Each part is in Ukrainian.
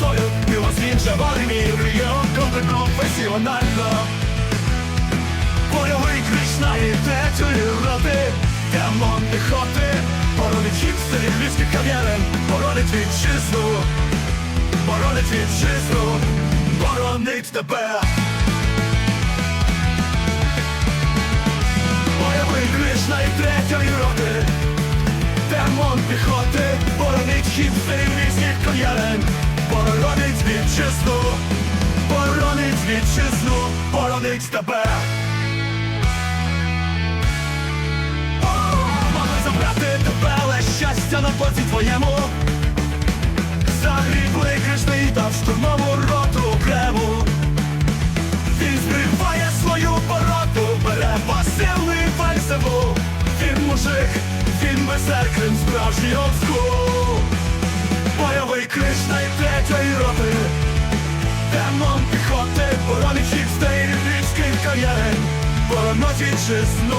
метою Його змінча в армії регіон контрпрофесіонально Бойовий Кришна і третьої роти Демон піхоти Боронить хіпстерів львівських кав'ярень Боронить вітчизну Боронить вітчизну Боронить тебе Бойовий Кришна і третьої роти Демон піхоти Боронить хіпстерів львівських кав'ярень Боронить вітчизну. Боронить вітчизну. Боронить тебе. Мали забрати тебе, але щастя на боці твоєму. Загрібли кришний та в штурмову роту окрему Він збриває свою пороту, бере пасивний фальсиву Він мужик, він везе Крим справжній олдскул Боронить вітчизну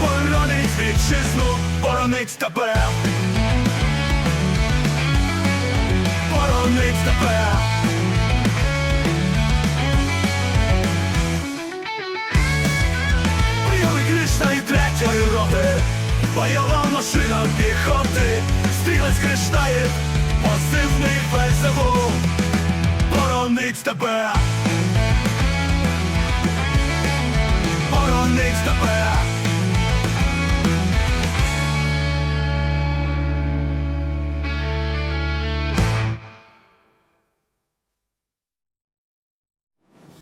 Боронить вітчизну, боронить тебе. Боронить тебе. Бойовий Кришна і третьої роти. Бойова машина піхоти. Стрілець криштаєв Позивний фельзеву Боронить тебе stop it.